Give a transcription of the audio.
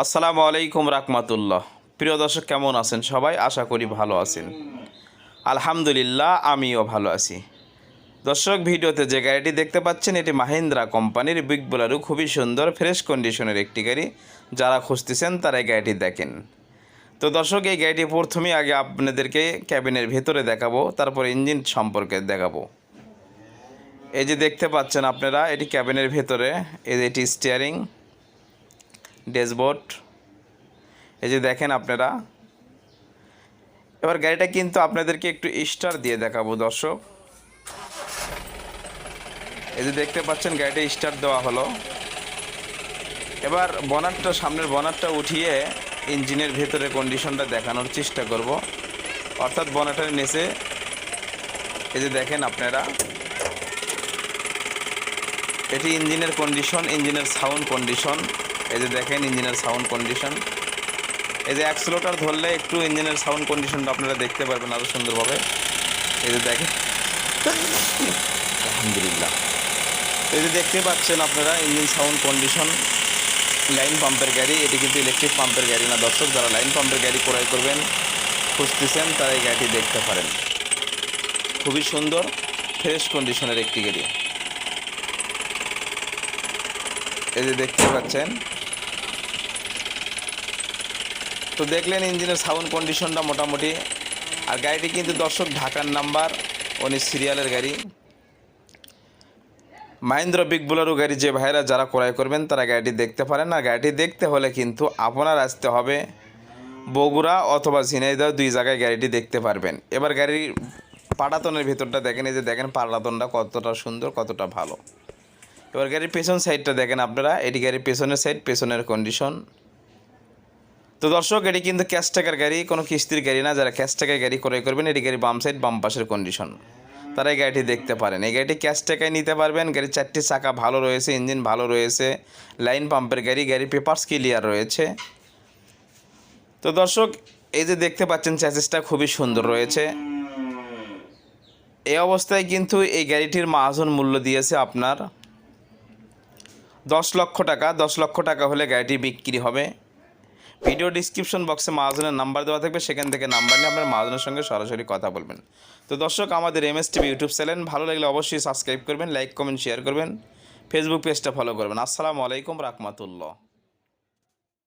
আসসালামু আলাইকুম রাহমাতুল্লাহ। প্রিয় দর্শক, কেমন আছেন সবাই? আশা করি ভালো আছেন। আলহামদুলিল্লাহ, আমিও ভালো আছি। দর্শক, ভিডিওতে যে গাড়িটি দেখতে পাচ্ছেন, এটি মাহিন্দ্রা কোম্পানির বিগ বোলারও খুবই সুন্দর ফ্রেশ কন্ডিশনের একটি গাড়ি। যারা খুঁজতেছেন, তারা এই গাড়িটি দেখেন। তো দর্শক, এই গাড়িটি প্রথমেই আগে আপনাদেরকে ক্যাবিনের ভেতরে দেখাবো, তারপর ইঞ্জিন সম্পর্কে দেখাবো। এই যে দেখতে পাচ্ছেন আপনারা, এটি ক্যাবিনের ভেতরে এটি স্টিয়ারিং ড্যাশবোর্ড। এই যে দেখেন আপনারা। এবার গাড়িটা কিন্তু আপনাদেরকে একটু স্টার দিয়ে দেখাবো, দর্শক। এই যে দেখতে পাচ্ছেন, গাড়িটা স্টার দেওয়া হলো। এবার বনারটা সামনের বনারটা উঠিয়ে ইঞ্জিনের ভেতরে কন্ডিশনটা দেখানোর চেষ্টা করব। অর্থাৎ বনাটের নিচে, এই যে দেখেন আপনারা। এটি ইঞ্জিনের কন্ডিশন ইঞ্জিনের সাউন্ড কন্ডিশন এই যে দেখেন ইঞ্জিনের সাউন্ড কন্ডিশন। এই যে অ্যাক্সেলোটার ধরলে একটু ইঞ্জিনের সাউন্ড কন্ডিশনটা আপনারা দেখতে পারবেন আরও সুন্দরভাবে। এই যে দেখেন। আলহামদুলিল্লাহ। এই যে দেখতে পাচ্ছেন আপনারা ইঞ্জিন সাউন্ড কন্ডিশন, লাইন পাম্পের গাড়ি। এটি কিন্তু ইলেকট্রিক পাম্পের গাড়ি না দর্শক, যারা লাইন পাম্পের গাড়ি ক্রয় করবেন, খুঁজতেছেন তারা এই গাড়িটি দেখতে পারেন। খুবই সুন্দর ফ্রেশ কন্ডিশনের একটি গাড়ি। এই যে দেখতে পাচ্ছেন তো দেখলেন ইঞ্জিনের সাউন্ড কন্ডিশনটা মোটামুটি। আর গাড়িটি কিন্তু দর্শক ঢাকার নাম্বার উনিশ সিরিয়ালের গাড়ি। মাহিন্দ্র বিগ বোলারও গাড়ি যে ভাইরা যারা ক্রয় করবেন তারা গাড়িটি দেখতে পারেন। আর গাড়িটি দেখতে হলে কিন্তু আপনার আসতে হবে বগুড়া অথবা ঝিনাইদহ দুই জায়গায় গাড়িটি দেখতে পারবেন। এবার গাড়ির পাটাতনের ভিতরটা দেখেন, এই যে দেখেন পাটাতনটা কতটা সুন্দর, কতটা ভালো। এবার গাড়ির পেছন সাইডটা দেখেন আপনারা, এটি গাড়ির পেছনের সাইড পেছনের কন্ডিশন তো দর্শক, এটি কিন্তু ক্যাশ টাকার গাড়ি, কোনো কিস্তির গাড়ি না। যারা ক্যাশ টাকায় গাড়ি ক্রয় করবেন, এটি গাড়ি বাম সাইড, বাম পাশের কন্ডিশন তারা এই গাড়িটি দেখতে পারেন। এই গাড়িটি ক্যাশ টাকায় নিতে পারবেন। গাড়ির চারটি চাকা ভালো রয়েছে, ইঞ্জিন ভালো রয়েছে, লাইন পাম্পের গাড়ি, গাড়ির পেপার্স ক্লিয়ার রয়েছে। তো দর্শক, এই যে দেখতে পাচ্ছেন চ্যাসিসটা খুবই সুন্দর রয়েছে। এই অবস্থায় কিন্তু এই গাড়িটির মাহাজন মূল্য দিয়েছে আপনার দশ লক্ষ টাকা। দশ লক্ষ টাকা হলে গাড়িটি বিক্রি হবে। ভিডিও ডিসক্রিপশন বক্সে মাহাজনের নাম্বার দেওয়া থাকবে, সেখান থেকে নাম্বার নিয়ে আপনার মাহাজনের সঙ্গে সরাসরি কথা বলবেন। তো দর্শক, আমাদের M S TV YouTube channel ভালো লাগলে অবশ্যই সাবস্ক্রাইব করবেন লাইক কমেন্ট শেয়ার করবেন। ফেসবুক পেজটা ফলো করবেন। আসসালামু আলাইকুম রাহমাতুল্লাহ।